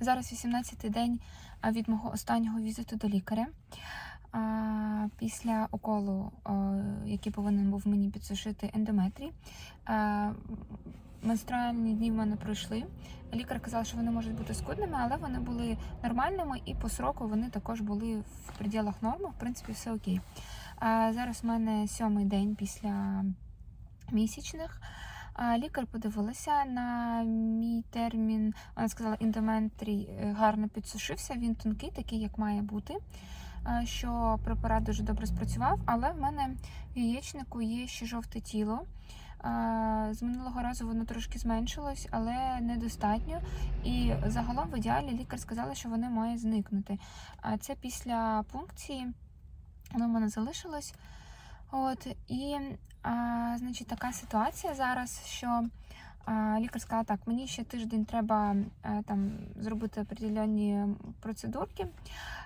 Зараз 18-й день від мого останнього візиту до лікаря. Після уколу, який повинен був мені підсушити ендометрій. Менструальні дні в мене пройшли. Лікар казав, що вони можуть бути скудними, але вони були нормальними і по сроку вони також були в пределах норми. В принципі, все окей. Зараз в мене сьомий день після місячних. Лікар подивилася на мій термін. Вона сказала, індометрій е, гарно підсушився. Він тонкий, такий, як має бути. Що препарат дуже добре спрацював, але в мене в яєчнику є ще жовте тіло. З минулого разу воно трошки зменшилось, але недостатньо. І загалом в ідеалі лікар сказала, що воно має зникнути. А це після пункції воно в мене залишилось. От і значить така ситуація зараз, що а, лікар сказала, так, мені ще тиждень треба а, там зробити определенні процедурки.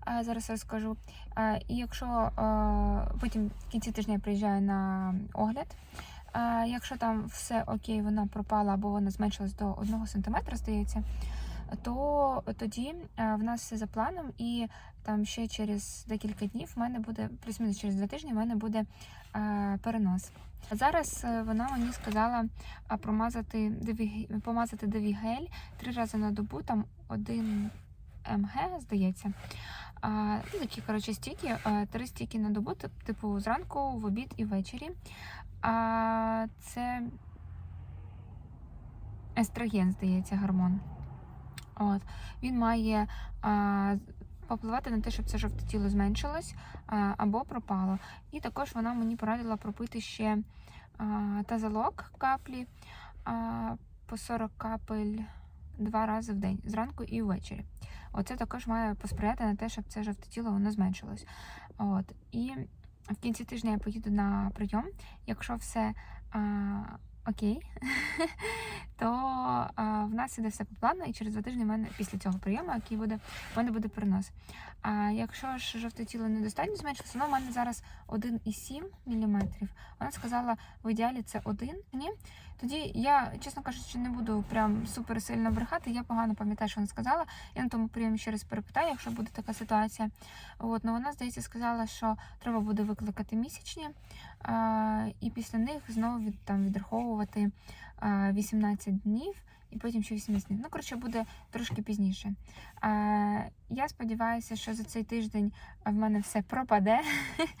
А, зараз розкажу. А, і якщо потім в кінці тижня я приїжджаю на огляд. Якщо там все окей, вона пропала або вона зменшилась до 1 см, здається, то тоді е, в нас все за планом, і там ще через декілька днів в мене буде, плюс-мінус через два тижні, в мене буде е, перенос. Зараз е, вона мені сказала промазати помазати девігель три рази на добу, там один МГ, здається. А, ну, такі, коротше, стіки, три стіки на добу, типу зранку, в обід і ввечері. А, це естроген, здається, гормон. От. Він має а, попливати на те, щоб це жовте тіло зменшилось а, або пропало. І також вона мені порадила пропити ще а, тазалок каплі а, по 40 капель два рази в день, зранку і ввечері. Оце також має посприяти на те, щоб це жовте тіло воно зменшилось. От. І в кінці тижня я поїду на прийом. Якщо все а, окей, то а, в нас іде все по плану, і через два тижні в мене після цього прийому, який буде, в мене буде перенос. А якщо ж жовте тіло недостатньо зменшилося, воно в мене зараз 1,7 мм. Вона сказала, в ідеалі це 1. Ні. Тоді я, чесно кажучи, не буду прям супер сильно брехати. Я погано пам'ятаю, що вона сказала. Я на тому прийомі ще раз перепитаю, якщо буде така ситуація. От, ну вона, здається, сказала, що треба буде викликати місячні, а, і після них знову від, там, відраховувати а, 18 днів. І потім ще 18 днів. Ну, коротше, буде трошки пізніше. Я сподіваюся, що за цей тиждень в мене все пропаде.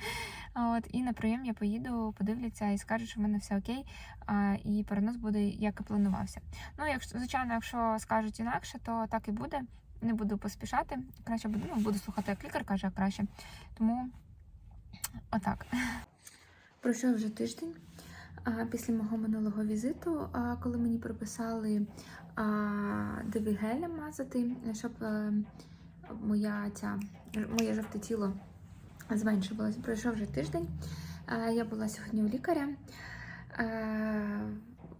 От, і на прийом я поїду, подивляться і скажуть, що в мене все окей, а, і перенос буде як і планувався. Ну, якщо звичайно, якщо скажуть інакше, то так і буде. Не буду поспішати. Краще буду, ну, буду слухати, як лікар каже, а краще. Тому отак. Пройшов вже тиждень після мого минулого візиту, коли мені прописали а, девігеля мазати, щоб е, моя ця моє жовте тіло зменшувалося. Пройшов вже тиждень. Я була сьогодні у лікаря.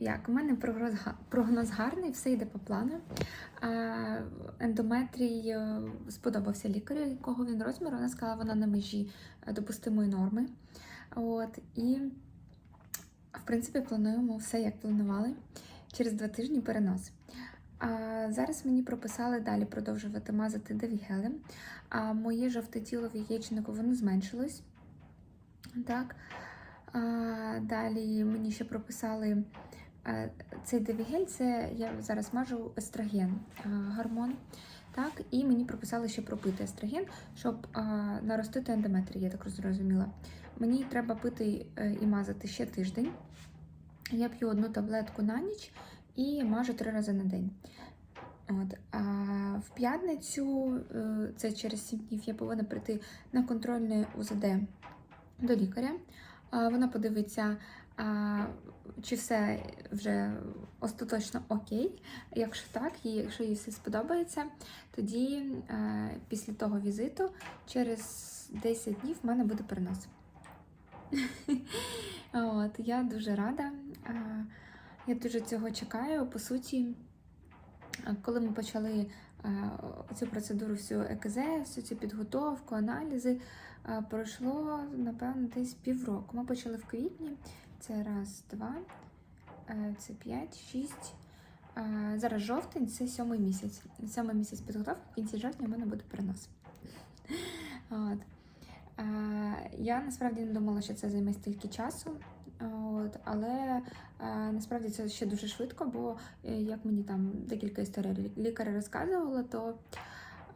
Як у мене прогноз, гарний, все йде по плану. Ендометрій е, сподобався лікарю, якого він розміру. Вона сказала, вона на межі е, допустимої норми. От, і, в принципі, плануємо все, як планували. Через два тижні перенос. А зараз мені прописали далі продовжувати мазати девігелем. А моє жовте тіло в яєчнику воно зменшилось. Так. А, далі мені ще прописали е, цей девігель, це я зараз мажу естроген а, гормон. Так, і мені прописали ще пропити естроген, щоб а, наростити ендометрій, я так зрозуміла. Мені треба пити е, і мазати ще тиждень. Я п'ю одну таблетку на ніч і мажу три рази на день. От, а в п'ятницю, е, це через 7 днів, я повинна прийти на контрольне УЗД до лікаря. Вона подивиться, чи все вже остаточно окей. Якщо так, і якщо їй все сподобається, тоді е, після того візиту через 10 днів в мене буде перенос. От, я дуже рада. Я дуже цього чекаю. По суті, коли ми почали цю процедуру, всю ЕКЗ, всю цю підготовку, аналізи, пройшло, напевно, десь півроку. Ми почали в квітні. Це раз, два, це п'ять, шість, Зараз жовтень, це сьомий місяць. Сьомий місяць підготовки, в кінці жовтня в мене буде перенос. От. Е, Я насправді не думала, що це займе стільки часу. От, але е, насправді це ще дуже швидко, бо е, як мені там декілька історій лікаря розказувала, то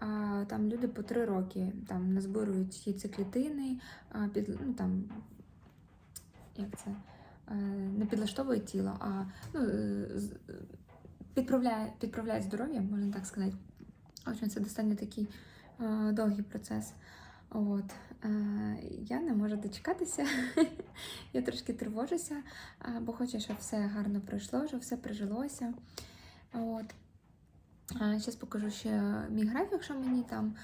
е, там люди по три роки там назбирують яйцеклітини, е, під, ну, там, як це, е, не підлаштовують тіло, а ну, е, підправляє, підправляє здоров'я, можна так сказати. В це достатньо такий е, довгий процес. От. Е, я не можу дочекатися. я трошки тривожуся, бо хочу, щоб все гарно пройшло, щоб все прижилося. От. Зараз покажу ще мій графік, що мені там.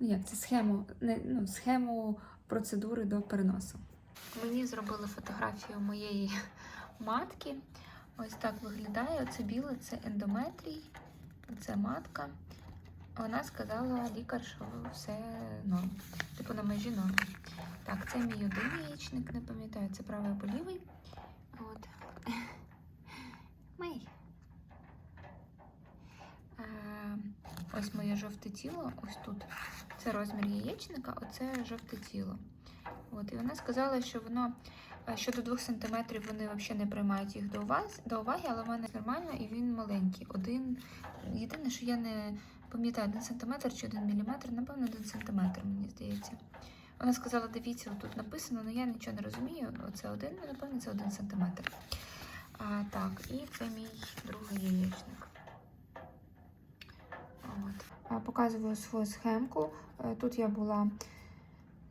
Ну, як це схему, не, ну, схему процедури до переносу. Мені зробили фотографію моєї матки. Ось так виглядає. Оце біле, це ендометрій, це матка. Вона сказала лікар, що все норм. Типу на межі норм. Так, це мій один яєчник, не пам'ятаю, це правий або лівий. От. Мий. Е, Ось моє жовте тіло, ось тут. Це розмір яєчника, оце жовте тіло. От, і вона сказала, що воно е, що до 2 см вони взагалі не приймають їх до уваги, до уваги, але в мене нормально і він маленький. Один. Єдине, що я не пам'ятаю, 1 см чи 1 мм, напевно, 1 см, мені здається. Вона сказала, дивіться, тут написано, але я нічого не розумію. Оце один, ну, напевно, це 1 см. А, так, і це мій другий яєчник. От. Показую свою схемку. Е, Тут я була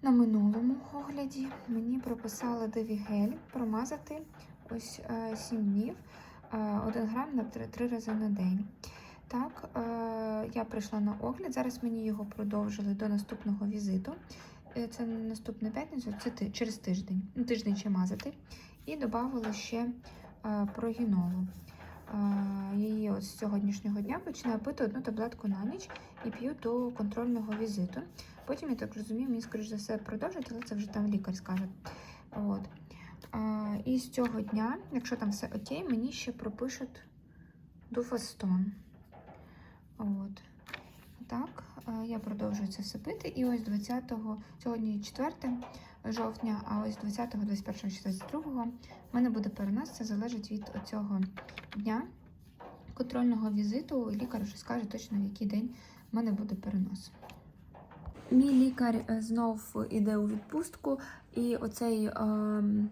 на минулому огляді. Мені прописали девігель промазати ось е, 7 днів, е, 1 грам на 3, 3 рази на день. Так, е, я прийшла на огляд. Зараз мені його продовжили до наступного візиту. Е, Це наступна п'ятниця, це через тиждень. Ну, Тиждень ще мазати. І додали ще е, прогінолу. Її от з сьогоднішнього дня починаю пити одну таблетку на ніч і п'ю до контрольного візиту. Потім, я так розумію, мені, скоріш за все, продовжать, але це вже там лікар скаже. От. І з цього дня, якщо там все окей, мені ще пропишуть дуфастон. От. Так, я продовжую це все пити. І ось 20-го, сьогодні 4 жовтня, а ось 20-го, 21-го, 22-го в мене буде перенос. Це залежить від цього дня контрольного візиту. Лікар вже скаже точно, в який день в мене буде перенос. Мій лікар е, знов іде у відпустку, і оцей ем,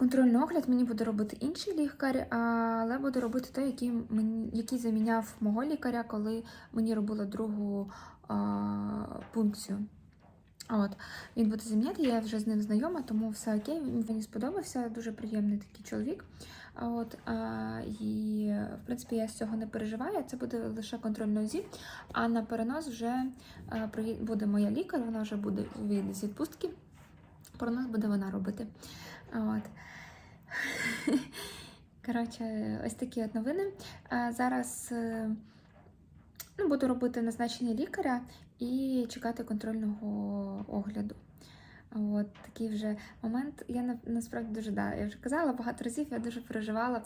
контрольний огляд мені буде робити інший лікар, але буде робити той, який, мені, який заміняв мого лікаря, коли мені робила другу е, пункцію. От, він буде заміняти, я вже з ним знайома, тому все окей. Він мені сподобався, дуже приємний такий чоловік. От, а, і, в принципі, я з цього не переживаю. Це буде лише контрольний УЗІ, а на перенос вже а, буде моя лікар, вона вже буде вийде з відпустки. Перенос буде вона робити. От. Коротше, ось такі от новини. А зараз е, ну, буду робити назначення лікаря і чекати контрольного огляду. От такий вже момент. Я насправді дуже да, я вже казала багато разів, я дуже переживала,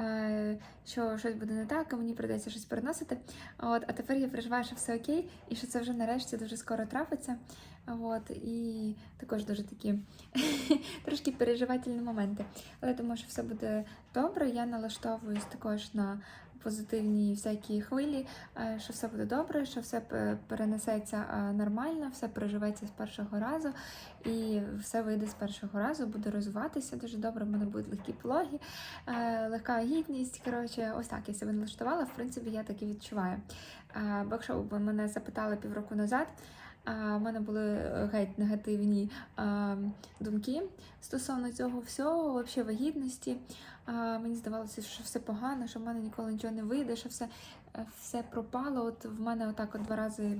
е, що щось буде не так, а мені прийдеться щось переносити. От, а тепер я переживаю, що все окей, і що це вже нарешті дуже скоро трапиться. От, і також дуже такі трошки переживательні моменти. Але думаю, що все буде добре. Я налаштовуюсь також на позитивні всякі хвилі, е, що все буде добре, що все перенесеться е, нормально, все переживеться з першого разу, і все вийде з першого разу, буде розвиватися дуже добре. В мене будуть легкі пологи, е, легка гідність. Коротше, ось так я себе налаштувала. В принципі, я так і відчуваю. Бо якщо б мене запитали півроку назад. В мене були е, геть негативні думки стосовно цього всього, взагалі вагітності. Мені здавалося, що все погано, що в мене ніколи нічого не вийде, що все, е, все пропало. От в мене отак от два рази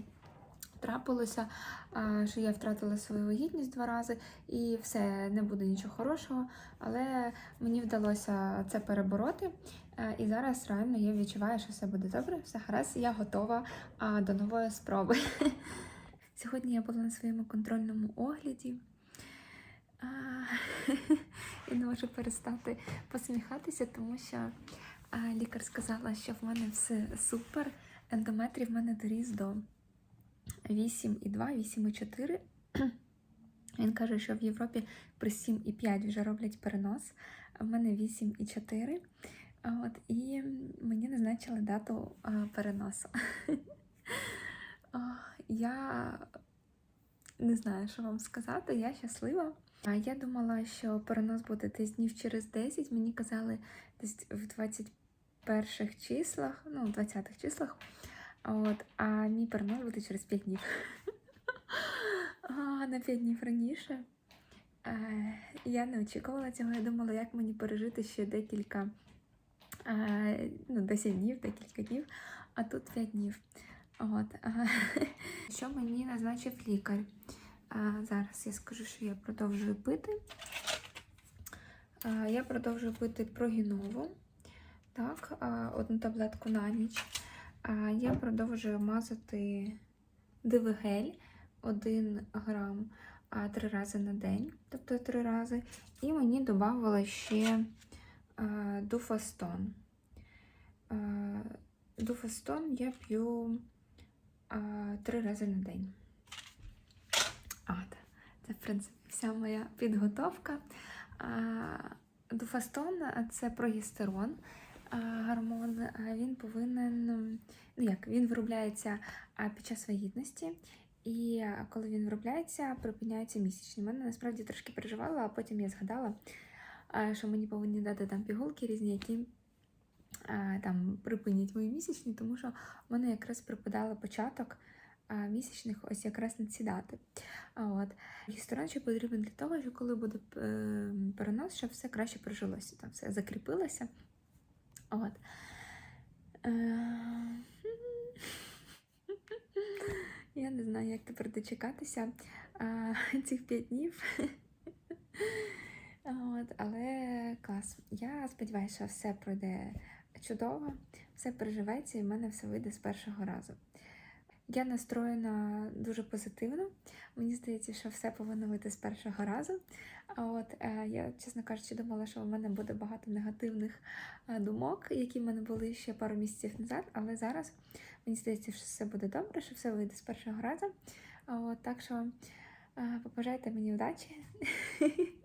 трапилося, що я втратила свою вагітність два рази, і все не буде нічого хорошого. Але мені вдалося це перебороти. Е, І зараз реально я відчуваю, що все буде добре, все гаразд, я готова до нової спроби. Сьогодні я була на своєму контрольному огляді. А, Я не можу перестати посміхатися, тому що лікар сказала, що в мене все супер. Ендометрій в мене доріс до 8,2, 8,4. Він каже, що в Європі при 7,5 вже роблять перенос, а в мене 8,4. От, і мені назначили дату переносу. Я не знаю, що вам сказати, я щаслива. А Я думала, що перенос буде десь днів через 10. Мені казали десь в 21 числах, ну, в 20-х числах. От, а мій перенос буде через 5 днів. На 5 днів раніше. Е, Я не очікувала цього. Я думала, як мені пережити ще декілька, е, ну, 10 днів, декілька днів, а тут 5 днів. От. Що мені назначив лікар? Зараз я скажу, що я продовжую пити. Я продовжую пити прогінову. Так, одну таблетку на ніч. Я продовжую мазати дивигель 1 грам три рази на день, тобто три рази. І мені додавали ще дуфастон. Дуфастон я п'ю три рази на день. От. Це, в принципі, вся моя підготовка. А, Дуфастон це прогестерон, гормон. Він повинен, ну як, він виробляється під час вагітності. І коли він виробляється, припиняється місячні. Мене насправді трошки переживала, а потім я згадала, що мені повинні дати там пігулки різні, які а, там припинять мої місячні, тому що в мене якраз припадало початок місячних ось якраз на ці дати. От Гістерон потрібен для того, що коли буде е, перенос, щоб все краще прожилося, там все закріпилося. От. Е, Я не знаю, як тепер дочекатися цих п'ять днів. От, але клас. Я сподіваюся, що все пройде чудово, все переживеться і в мене все вийде з першого разу. Я настроєна дуже позитивно. Мені здається, що все повинно вийти з першого разу. А от е, я, чесно кажучи, думала, що в мене буде багато негативних е, думок, які в мене були ще пару місяців назад, але зараз мені здається, що все буде добре, що все вийде з першого разу. А от, так що е, побажайте мені удачі.